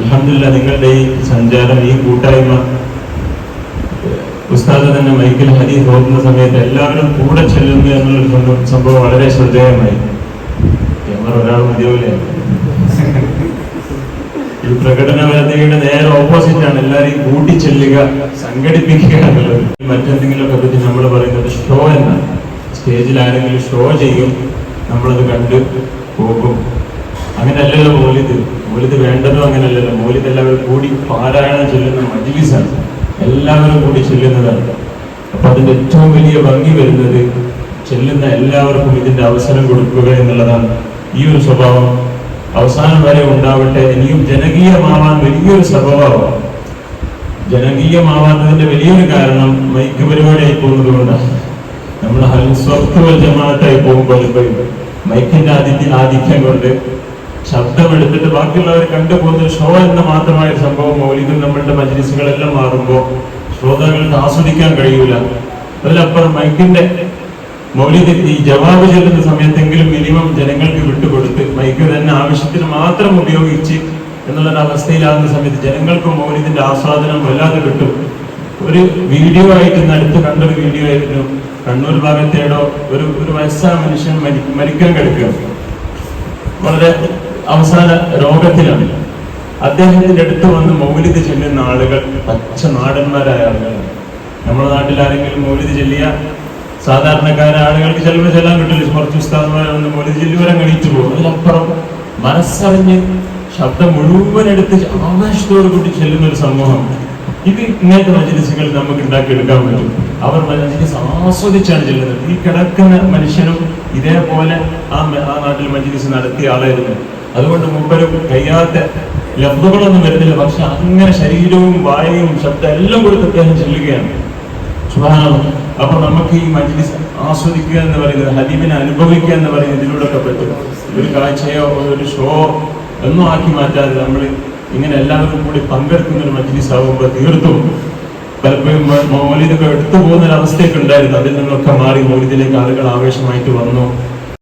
അലഹമില്ല നിങ്ങളുടെ ഈ സഞ്ചാരം ഈ കൂട്ടായ്മ ഉസ്താദ് തന്നെ മൈക്കിൽ ഹദീസ് പോകുന്ന സമയത്ത് എല്ലാവരും കൂടെ ചെല്ലുന്നു എന്നുള്ളൊരു സംഭവം- വളരെ ശ്രദ്ധേയമായി. ഒരാൾ മതിയാവില്ല ഈ പ്രകടനവേദിയുടെ നേരെ ഓപ്പോസിറ്റ് ആണ്. എല്ലാവരെയും കൂട്ടി ചെല്ലുക സംഘടിപ്പിക്കുക എന്നുള്ളത്. മറ്റെന്തെങ്കിലുമൊക്കെ പറ്റി നമ്മൾ പറയുന്നത് ഷോ എന്നാണ് സ്റ്റേജിൽ ആരെങ്കിലും ഷോ ചെയ്യും നമ്മളത് കണ്ട് പോകും. അങ്ങനെയല്ലല്ലോ മോലിത് മോലിത് വേണ്ടതും അങ്ങനെയല്ലല്ലോ. മോലിത് എല്ലാവരും കൂടി പാരായണം ചൊല്ലുന്ന മജ്ലിസാണ്. എല്ലാവരും കൂടി ചൊല്ലുന്നതാണ്. അപ്പൊ അതിന്റെ ഏറ്റവും വലിയ ഭംഗി വരുന്നത് ചെല്ലുന്ന എല്ലാവർക്കും ഇതിന്റെ അവസരം കൊടുക്കുക എന്നുള്ളതാണ്. ഈ ഒരു സ്വഭാവം അവസാനം വരെ ഉണ്ടാവട്ടെ. ഇനിയും ജനകീയമാവാൻ വലിയൊരു സ്വഭാവമാണ് ജനകീയമാവാത്തതിന്റെ വലിയൊരു കാരണം മൈക്ക് പരിപാടിയായി പോകുന്നത് കൊണ്ടാണ് നമ്മൾ ഹൽസ്വത്തുവൽ ജമാനത്തായി പോകുമ്പോൾ മൈക്കിന്റെ ആദിത്യ ആധിക്യം കൊണ്ട് ശബ്ദമെടുത്തിട്ട് ബാക്കിയുള്ളവർ കണ്ടുപോകുന്ന ഷോ എന്ന മാത്രമായ സംഭവം മൗലികം നമ്മളുടെ മജ്ലിസുകളെല്ലാം മാറുമ്പോൾ ശ്രോതാക്കൾക്ക് ആസ്വദിക്കാൻ കഴിയൂല. അതിലപ്പുറം മൈക്കിന്റെ മൗലിക ഈ ജവാബ് ചെല്ലുന്ന സമയത്തെങ്കിലും മിനിമം ജനങ്ങൾക്ക് വിട്ടുകൊടുത്ത് മൈക്ക് തന്നെ ആവശ്യത്തിന് മാത്രം ഉപയോഗിച്ച് എന്നുള്ള അവസ്ഥയിലാകുന്ന സമയത്ത് ജനങ്ങൾക്ക് മൗലികത്തിന്റെ ആസ്വാദനം വല്ലാതെ കിട്ടും. ഒരു വീഡിയോ ആയിട്ട് ഇന്ന് അടുത്ത് കണ്ടൊരു വീഡിയോ ആയിരുന്നു. കണ്ണൂർ ഭാഗത്തേടോ ഒരു ഒരു വയസ്സായ മനുഷ്യൻ മരി മരിക്കാൻ കിടക്കുക വളരെ അവസാന രോഗത്തിലാണ്. അദ്ദേഹത്തിന്റെ അടുത്ത് വന്ന് മൗലിദ് ചെല്ലുന്ന ആളുകൾ പച്ച നാടന്മാരായ ആളുകളാണ്. നമ്മുടെ നാട്ടിൽ ആരെങ്കിലും മൗലിദ് ചെല്ലിയ? സാധാരണക്കാര ആളുകൾക്ക് ചിലപ്പോൾ ചെല്ലാൻ കിട്ടില്ല. കുറച്ച് ഉസ്താദ്മാർ വന്ന് മൗലിദ് ചെല്ലുവരെ കഴിച്ചു പോകും. അതിലപ്പുറം മനസ്സറിഞ്ഞ് ശബ്ദം മുഴുവൻ എടുത്ത് ആവേശത്തോടു കൂടി ചെല്ലുന്ന ഒരു സമൂഹം. ഇത് ഇങ്ങനത്തെ മജലിസുകൾ നമുക്ക് ഉണ്ടാക്കിയെടുക്കാൻ പറ്റും. അവർ മജലിസ് ആസ്വദിച്ചാണ് ചെല്ലുന്നത്. ഈ കിടക്കുന്ന മനുഷ്യനും ഇതേപോലെ ആ നാട്ടിൽ മജലിസ് നടത്തിയ ആളായിരുന്നു. അതുകൊണ്ട് മുമ്പരും കഴിയാത്ത ലബ്ദുകളൊന്നും വരുന്നില്ല. പക്ഷെ അങ്ങനെ ശരീരവും വായയും ശബ്ദം എല്ലാം കൊടുത്ത് അദ്ദേഹം ചെല്ലുകയാണ്. സുഹാനം അപ്പൊ നമുക്ക് ഈ മജ്ലിസ് ആസ്വദിക്കുക എന്ന് പറയുന്നത് ഹദീബിനെ അനുഭവിക്കുക എന്ന് പറയുന്നത് ഇതിലൂടെ ഒക്കെ പറ്റും. ഒരു കാഴ്ചയോ ഒരു ഷോ ഒന്നും ആക്കി മാറ്റാതെ നമ്മൾ ഇങ്ങനെ എല്ലാവരും കൂടി പങ്കെടുക്കുന്ന ഒരു മജ്ലിസ് ആകുമ്പോൾ തീർത്തും പലപ്പോഴും മൗലിദൊക്കെ എടുത്തു പോകുന്ന ഒരു അവസ്ഥയൊക്കെ ഉണ്ടായിരുന്നു. അതിൽ നിന്നൊക്കെ മാറി മൗലിദിലേക്ക് ആളുകൾ ആവേശമായിട്ട് വന്നു.